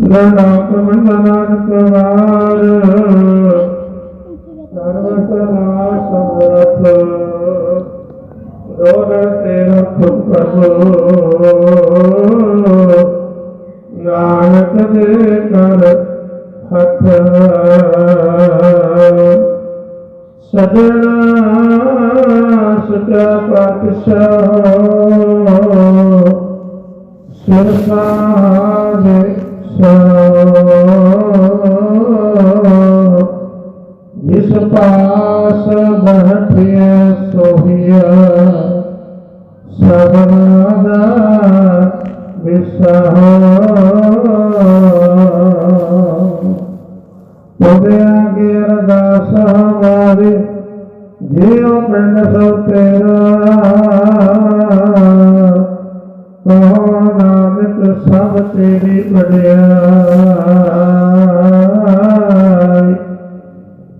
ਨਾਨਕ ਵਾਰ ਸਰਵ ਸਦਾ ਸਮਰਥ ਦੋਰ ਤੇਰਾ ਪ੍ਰਭੂ। ਨਾਨਕ ਦੇ ਕਰ ਹੱਥ ਸਜਣਾ ਸਚਾ ਪਾਤਸ਼ਾਹ। ਸਿਰਸਾਰੇ ਜਿਸ ਪਾਸ ਬਹਿਠਿਆ ਸੋਹੀਆ ਸਬਨਾ ਵਿਸਹ ਉਹਦੇ ਅੱਗੇ ਅਰਦਾਸ ਹਮਾਰੀ ਜਿਉ ਪਿੰਡ ਸਭ ਤੇਰਾ ਤੇਰੀ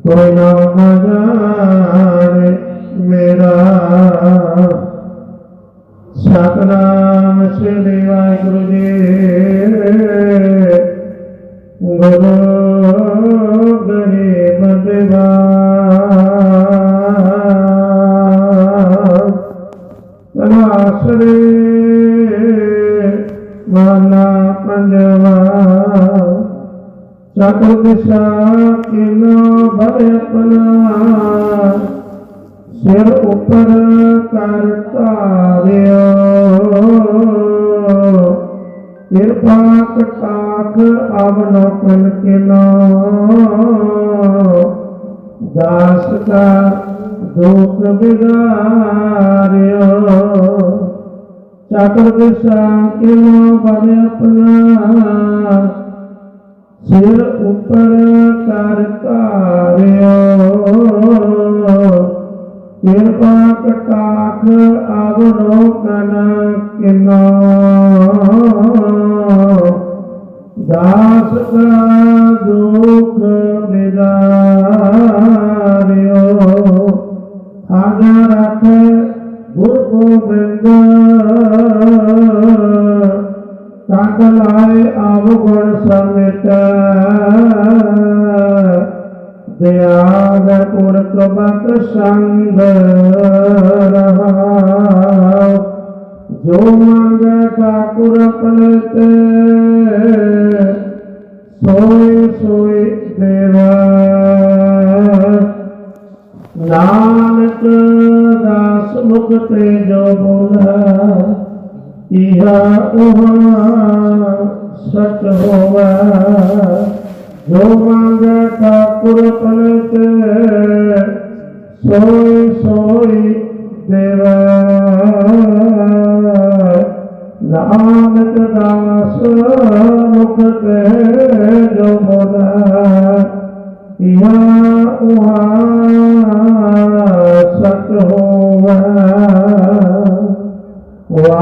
ਕੋਈ ਨਾ ਜਾਣੇ ਮੇਰਾ। ਸਤਨਾਮ ਸ੍ਰੀ ਵਾਹਿਗੁਰੂ ਜੀ। ਗੁਰੂ ਗਰੀਬ ਦਿਵਾਨ ਤਨਾਸਰੇ ਵਾਲਾ ਪੰਜਵਾ ਚਤੁਰ ਦਿਸ਼ਾ ਕਿਨੋ ਭਰੇ ਆਪਣਾ ਸਿਰ ਉੱਪਰ ਕਰ ਧਾਰਿਓ ਕਿਰਪਾ ਕਟਾਖ ਆਵਨੋ ਕਨ ਕਿਨੋ ਦਾਸ ਦਾ ਦੁਖ ਬਿਦਾਰਿਓ ਚਤੁਰ ਦਿਸ਼ਾ ਕਿਨੋ ਭਰੇ ਆਪਣਾ ਸਿਰ ਉੱਪਰ ਕਰ ਧਾਰਿਓ ਕਿਰਪਾ ਕਟਾਖ ਆਵਨੋ ਕਨ ਕਿਨੋ। ਦਾਸ ਕਾ ਲਾਏ ਆਵ ਗੁਣ ਸਮਿਤ। ਦਿਆਗ ਪੁਰ ਪ੍ਰਭਤ ਸੰਗ ਰਹਾਉ। ਜੋ ਮੰਗੇ ਠਾਕੁਰ ਆਪਣੇ ਤੇ ਸੋਈ ਸੋਈ ਦੇਵਾ। ਨਾਨਕ ਦਾਸ ਮੁਖ ਤੇ ਜੋ ਬੋਲਾ ਇਹਾ ਉਹਾ ਸਤ ਹੋਵਾ। ਜੋ ਮੰਗੇ ਠਾਕੁਰ ਪਲਤ ਸੋਈ ਸੋਈ ਦੇਵਾ। ਨਾਨਕ ਦਾਸ ਮੁਖ ਜੋ ਬੋਲਾ। ਇਹਾ ਉਹਾ ਸਤ ਹੋਵਾ।